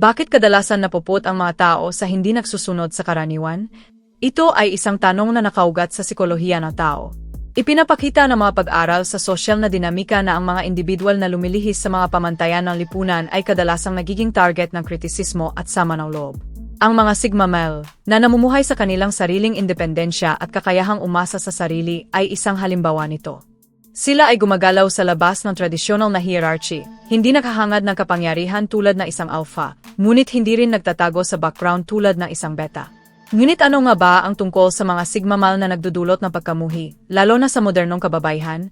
Bakit kadalasan napupot ang mga tao sa hindi nagsusunod sa karaniwan? Ito ay isang tanong na nakaugat sa sikolohiya ng tao. Ipinapakita ng mga pag-aral sa sosyal na dinamika na ang mga individual na lumilihis sa mga pamantayan ng lipunan ay kadalasang nagiging target ng kritisismo at sama ng loob. Ang mga Sigma Male, na namumuhay sa kanilang sariling independensya at kakayahang umasa sa sarili ay isang halimbawa nito. Sila ay gumagalaw sa labas ng tradisyonal na hierarchy, hindi naghahangad ng kapangyarihan tulad ng isang alpha, ngunit hindi rin nagtatago sa background tulad ng isang beta. Ngunit ano nga ba ang tungkol sa mga sigma male na nagdudulot ng pagkamuhi, lalo na sa modernong kababayhan?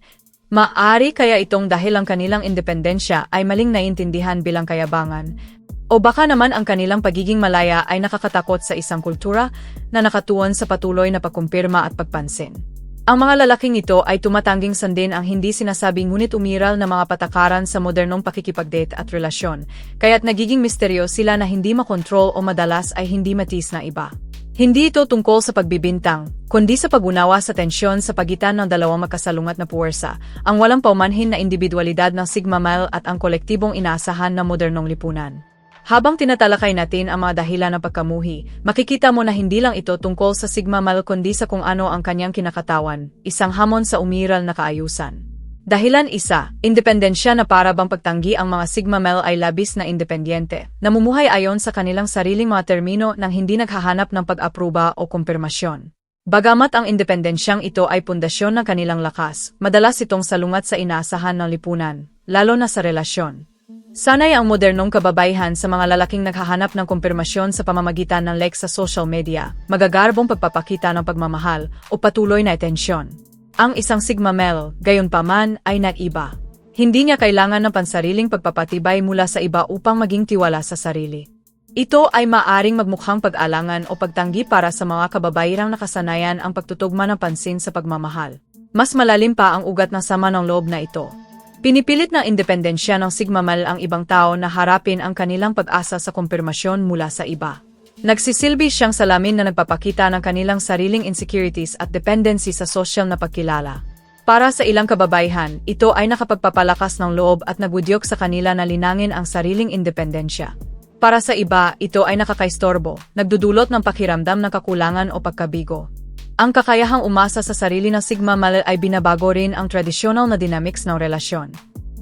Maari kaya itong dahil ang kanilang independensya ay maling naiintindihan bilang kayabangan, o baka naman ang kanilang pagiging malaya ay nakakatakot sa isang kultura na nakatuon sa patuloy na pagkumpirma at pagpansin. Ang mga lalaking ito ay tumatangging sandin ang hindi sinasabing ngunit umiral na mga patakaran sa modernong pakikipagdate at relasyon, kaya't nagiging misteryo sila na hindi makontrol o madalas ay hindi matis na iba. Hindi ito tungkol sa pagbibintang, kundi sa pagunawa sa tensyon sa pagitan ng dalawang magkasalungat na puwersa, ang walang paumanhin na individualidad ng Sigma Male at ang kolektibong inaasahan ng modernong lipunan. Habang tinatalakay natin ang mga dahilan ng pagkamuhi, makikita mo na hindi lang ito tungkol sa Sigma Male kundi sa kung ano ang kanyang kinakatawan, isang hamon sa umiral na kaayusan. Dahilan isa, independensya na para bang pagtanggi ang mga Sigma Male ay labis na independyente, namumuhay ayon sa kanilang sariling mga termino nang hindi naghahanap ng pag-apruba o kumpirmasyon. Bagamat ang independensyang ito ay pundasyon ng kanilang lakas, madalas itong salungat sa inaasahan ng lipunan, lalo na sa relasyon. Sanay ang modernong kababayhan sa mga lalaking naghahanap ng kumpirmasyon sa pamamagitan ng like sa social media, magagarbong pagpapakita ng pagmamahal o patuloy na atensyon. Ang isang Sigma Male, gayon pa man, ay nag-iba. Hindi niya kailangan ng pansariling pagpapatibay mula sa iba upang maging tiwala sa sarili. Ito ay maaring magmukhang pag-alangan o pagtanggi para sa mga kababairang nakasanayan ang pagtutugma ng pansin sa pagmamahal. Mas malalim pa ang ugat ng sama ng loob na ito. Pinipilit ng independensya ng Sigma Male ang ibang tao na harapin ang kanilang pag-asa sa kumpirmasyon mula sa iba. Nagsisilbi siyang salamin na nagpapakita ng kanilang sariling insecurities at dependency sa social na pagkilala. Para sa ilang kababayhan, ito ay nakapagpapalakas ng loob at nagbudyok sa kanila na linangin ang sariling independensya. Para sa iba, ito ay nakakaistorbo, nagdudulot ng pakiramdam ng kakulangan o pagkabigo. Ang kakayahang umasa sa sarili ng Sigma Male ay binabago rin ang tradisyonal na dynamics ng relasyon.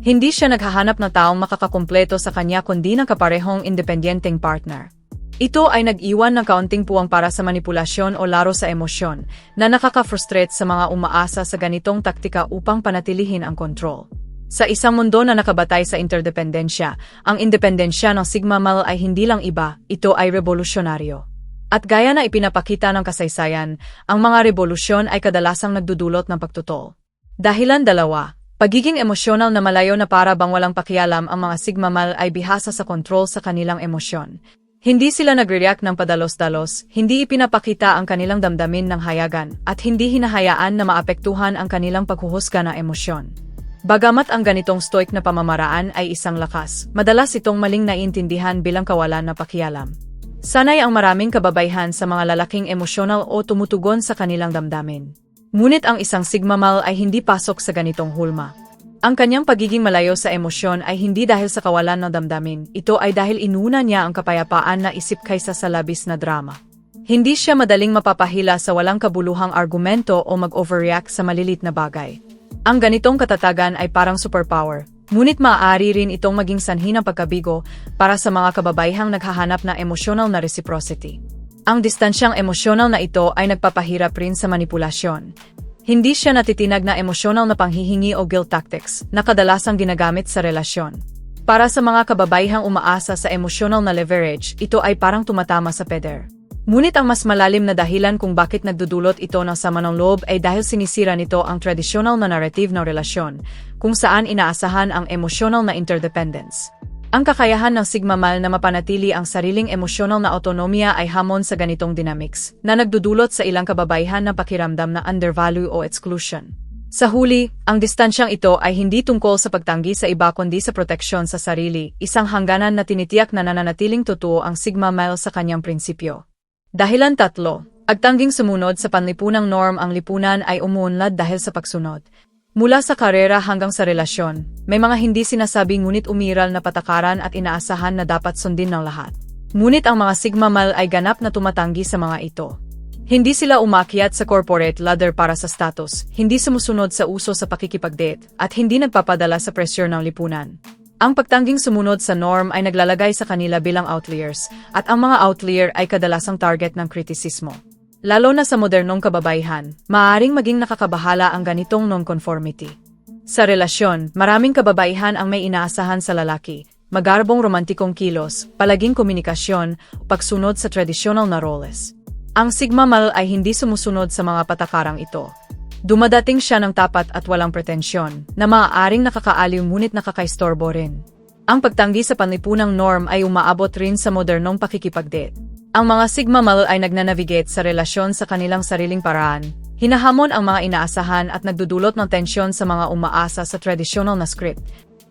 Hindi siya naghahanap na taong makakakumpleto sa kanya kundi ng kaparehong independyenteng partner. Ito ay nag-iwan ng kaunting puwang para sa manipulasyon o laro sa emosyon na nakaka-frustrate sa mga umaasa sa ganitong taktika upang panatilihin ang kontrol. Sa isang mundo na nakabatay sa interdependensya, ang independensya ng Sigma Male ay hindi lang iba, ito ay revolusyonaryo. At gaya na ipinapakita ng kasaysayan, ang mga revolusyon ay kadalasang nagdudulot ng pagtutol. Dahilan dalawa, Pagiging emosyonal na malayo na para bang walang pakialam ang mga Sigma Male ay bihasa sa kontrol sa kanilang emosyon. Hindi sila nagre-react ng padalos-dalos, hindi ipinapakita ang kanilang damdamin ng hayagan, at hindi hinahayaan na maapektuhan ang kanilang paghuhusga na emosyon. Bagamat ang ganitong stoic na pamamaraan ay isang lakas, madalas itong maling naiintindihan bilang kawalan na pakialam. Sanay ang maraming kababayhan sa mga lalaking emosyonal o tumutugon sa kanilang damdamin. Ngunit ang isang Sigma Male ay hindi pasok sa ganitong hulma. Ang kanyang pagiging malayo sa emosyon ay hindi dahil sa kawalan ng damdamin, ito ay dahil inuna niya ang kapayapaan na isip kaysa sa labis na drama. Hindi siya madaling mapapahila sa walang kabuluhang argumento o mag-overreact sa malilit na bagay. Ang ganitong katatagan ay parang superpower, ngunit maaari rin itong maging sanhi ng pagkabigo para sa mga kababayhang naghahanap na emosyonal na reciprocity. Ang distansyang emosyonal na ito ay nagpapahirap rin sa manipulasyon, hindi siya natitinag na emosyonal na panghihingi o guilt tactics na kadalasang ginagamit sa relasyon. Para sa mga kababayhang umaasa sa emosyonal na leverage, ito ay parang tumatama sa peder. Ngunit ang mas malalim na dahilan kung bakit nagdudulot ito ng sama ng loob ay dahil sinisira nito ang tradisyonal na narrative ng relasyon, kung saan inaasahan ang emosyonal na interdependence. Ang kakayahan ng Sigma Male na mapanatili ang sariling emosyonal na autonomiya ay hamon sa ganitong dynamics, na nagdudulot sa ilang kababayhan na pakiramdam na undervalue o exclusion. Sa huli, ang distansyang ito ay hindi tungkol sa pagtanggi sa iba kundi sa proteksyon sa sarili, isang hangganan na tinitiyak na nananatiling totoo ang Sigma Male sa kanyang prinsipyo. Dahilan tatlo, agtangging sumunod sa panlipunang norm ang lipunan ay umuunlad dahil sa pagsunod. Mula sa karera hanggang sa relasyon, may mga hindi sinasabi ngunit umiral na patakaran at inaasahan na dapat sundin ng lahat. Ngunit ang mga Sigma Mal ay ganap na tumatanggi sa mga ito. Hindi sila umakyat sa corporate ladder para sa status, hindi sumusunod sa uso sa pakikipag-date, at hindi nagpapadala sa presyo ng lipunan. Ang pagtangging sumunod sa norm ay naglalagay sa kanila bilang outliers, at ang mga outlier ay kadalasang target ng kritisismo. Lalo na sa modernong kababaihan, maaaring maging nakakabahala ang ganitong non-conformity. Sa relasyon, maraming kababaihan ang may inaasahan sa lalaki, magarbong romantikong kilos, palaging komunikasyon, pagsunod sa tradisyonal na roles. Ang Sigma Mal ay hindi sumusunod sa mga patakarang ito. Dumadating siya ng tapat at walang pretensyon, na maaaring nakakaaliw ngunit nakakaistorbo rin. Ang pagtanggi sa panlipunang norm ay umaabot rin sa modernong pakikipagdate. Ang mga Sigma Mal ay nagnanavigate sa relasyon sa kanilang sariling paraan, hinahamon ang mga inaasahan at nagdudulot ng tensyon sa mga umaasa sa tradisyonal na script,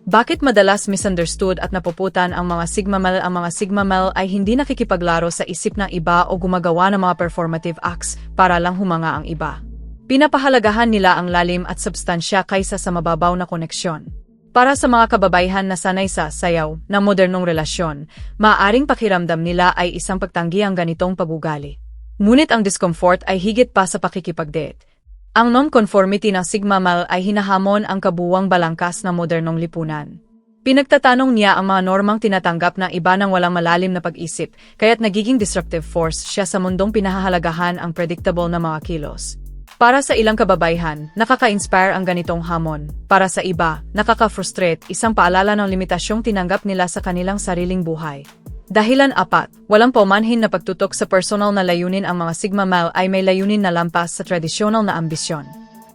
bakit madalas misunderstood at napuputan ang mga Sigma Male? Ang mga Sigma Male ay hindi nakikipaglaro sa isip ng iba o gumagawa ng mga performative acts para lang humanga ang iba. Pinapahalagahan nila ang lalim at substansya kaysa sa mababaw na koneksyon. Para sa mga kababaihan na sanay sa sayaw ng modernong relasyon, maaaring pakiramdam nila ay isang pagtanggi ang ganitong pagugali. Ngunit ang discomfort ay higit pa sa pakikipag-date ang non-conformity ng Sigma Mal ay hinahamon ang kabuwang balangkas ng modernong lipunan. Pinagtatanong niya ang mga normang tinatanggap ng iba ng walang malalim na pag-isip, kaya't nagiging disruptive force siya sa mundong pinahahalagahan ang predictable na mga kilos. Para sa ilang kababaihan, nakaka-inspire ang ganitong hamon. Para sa iba, nakaka-frustrate isang paalala ng limitasyong tinanggap nila sa kanilang sariling buhay. Dahilan apat, walang paumanhin na pagtutok sa personal na layunin ang mga Sigma Male ay may layunin na lampas sa tradisyonal na ambisyon.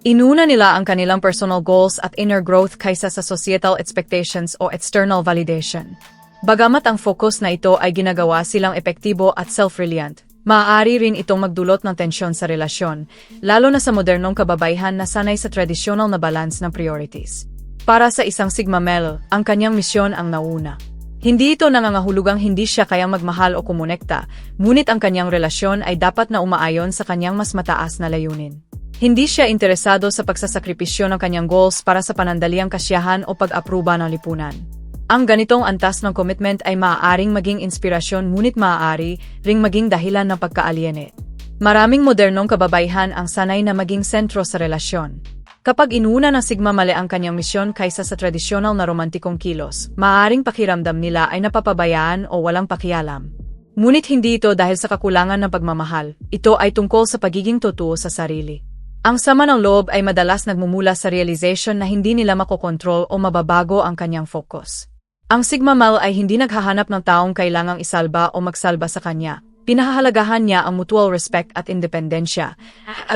Inuna nila ang kanilang personal goals at inner growth kaysa sa societal expectations o external validation. Bagamat ang focus na ito ay ginagawa silang epektibo at self-reliant, maaari rin itong magdulot ng tensyon sa relasyon, lalo na sa modernong kababaihan na sanay sa tradisyonal na balance ng priorities. Para sa isang Sigma Male, ang kanyang misyon ang nauna. Hindi ito nangangahulugang hindi siya kayang magmahal o kumonekta, ngunit ang kanyang relasyon ay dapat na umaayon sa kanyang mas mataas na layunin. Hindi siya interesado sa pagsasakripisyo ng kanyang goals para sa panandaliang kasiyahan o pag-apruba ng lipunan. Ang ganitong antas ng commitment ay maaaring maging inspirasyon ngunit maaari ring maging dahilan ng pagka-alienate. Maraming modernong kababaihan ang sanay na maging sentro sa relasyon. Kapag inuna ng Sigma Male ang kanyang misyon kaysa sa tradisyonal na romantikong kilos, maaaring pakiramdam nila ay napapabayaan o walang pakialam. Ngunit hindi ito dahil sa kakulangan ng pagmamahal, ito ay tungkol sa pagiging totoo sa sarili. Ang sama ng loob ay madalas nagmumula sa realization na hindi nila makokontrol o mababago ang kanyang focus. Ang Sigma Mal ay hindi naghahanap ng taong kailangang isalba o magsalba sa kanya, Pinahahalagahan niya ang mutual respect at independensya,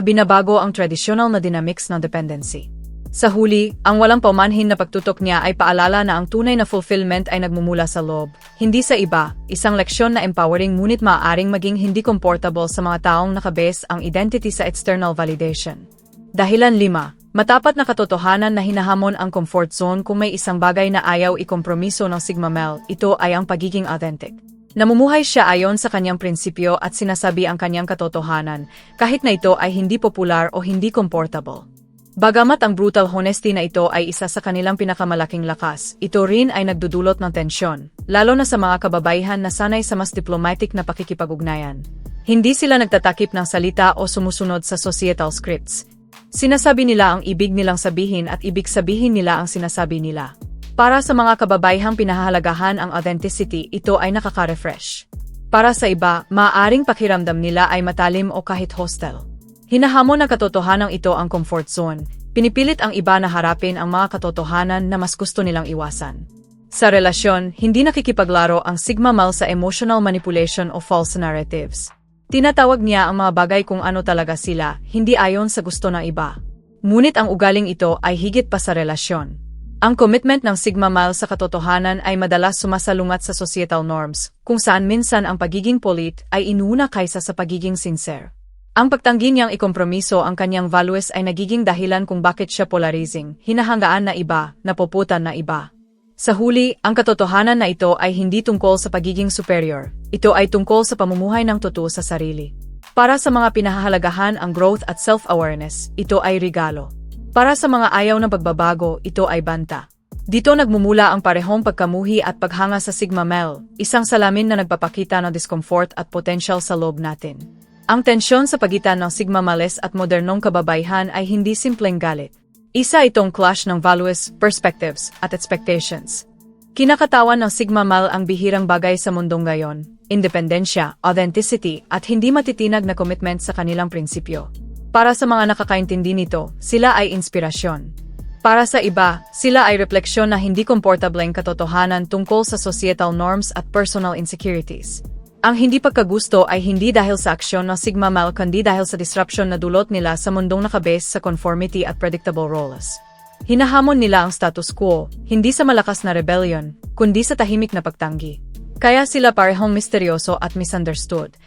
binabago ang traditional na dynamics ng dependency. Sa huli, ang walang paumanhin na pagtutok niya ay paalala na ang tunay na fulfillment ay nagmumula sa loob, hindi sa iba, isang leksyon na empowering ngunit maaaring maging hindi comfortable sa mga taong nakabase ang identity sa external validation. Dahilan 5. Matapat na katotohanan na hinahamon ang comfort zone kung may isang bagay na ayaw ikompromiso ng Sigma Mel, ito ay ang pagiging authentic. Namumuhay siya ayon sa kanyang prinsipyo at sinasabi ang kanyang katotohanan, kahit na ito ay hindi popular o hindi comfortable. Bagamat ang brutal honesty na ito ay isa sa kanilang pinakamalaking lakas, ito rin ay nagdudulot ng tensyon, lalo na sa mga kababaihan na sanay sa mas diplomatic na pakikipag-ugnayan. Hindi sila nagtatakip ng salita o sumusunod sa societal scripts. Sinasabi nila ang ibig nilang sabihin at ibig sabihin nila ang sinasabi nila. Para sa mga kababayhang pinahahalagahan ang authenticity, ito ay nakaka-refresh. Para sa iba, maaaring pakiramdam nila ay matalim o kahit hostile. Hinahamon ng katotohanan ito ang comfort zone, pinipilit ang iba na harapin ang mga katotohanan na mas gusto nilang iwasan. Sa relasyon, hindi nakikipaglaro ang Sigma Mal sa emotional manipulation o false narratives. Tinatawag niya ang mga bagay kung ano talaga sila, hindi ayon sa gusto ng iba. Ngunit ang ugaling ito ay higit pa sa relasyon. Ang commitment ng Sigma Mile sa katotohanan ay madalas sumasalungat sa societal norms, kung saan minsan ang pagiging polit ay inuna kaysa sa pagiging sincere. Ang pagtanggi niyang ikompromiso ang kanyang values ay nagiging dahilan kung bakit siya polarizing, hinahangaan na iba, napuputan na iba. Sa huli, ang katotohanan na ito ay hindi tungkol sa pagiging superior, ito ay tungkol sa pamumuhay ng totoo sa sarili. Para sa mga pinahahalagahan ang growth at self-awareness, ito ay regalo. Para sa mga ayaw ng pagbabago, ito ay banta. Dito nagmumula ang parehong pagkamuhi at paghanga sa Sigma Mel, isang salamin na nagpapakita ng discomfort at potential sa loob natin. Ang tensyon sa pagitan ng Sigma Males at modernong kababayhan ay hindi simpleng galit. Isa itong clash ng values, perspectives, at expectations. Kinakatawan ng Sigma Mal ang bihirang bagay sa mundong ngayon, independensya, authenticity, at hindi matitinag na commitment sa kanilang prinsipyo. Para sa mga nakakaintindi nito, sila ay inspirasyon. Para sa iba, sila ay refleksyon na hindi komportableng katotohanan tungkol sa societal norms at personal insecurities. Ang hindi pagkagusto ay hindi dahil sa aksyon ng Sigma Mal kundi dahil sa disruption na dulot nila sa mundong nakabase sa conformity at predictable roles. Hinahamon nila ang status quo, hindi sa malakas na rebellion, kundi sa tahimik na pagtanggi. Kaya sila parehong misteryoso at misunderstood.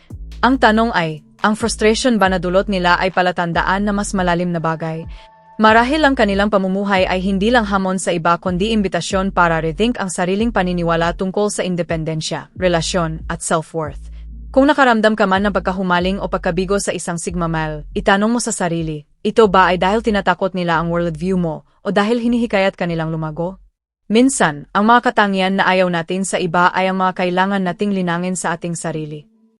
Ang tanong ay, ang frustration ba na dulot nila ay palatandaan na mas malalim na bagay? Marahil ang kanilang pamumuhay ay hindi lang hamon sa iba kundi imbitasyon para rethink ang sariling paniniwala tungkol sa independensya, relasyon, at self-worth. Kung nakaramdam ka man ng pagkahumaling o pagkabigo sa isang Sigma Male, itanong mo sa sarili, ito ba ay dahil tinatakot nila ang worldview mo o dahil hinihikayat kanilang lumago? Minsan, ang mga katangian na ayaw natin sa iba ay ang mga kailangan nating linangin sa ating sarili.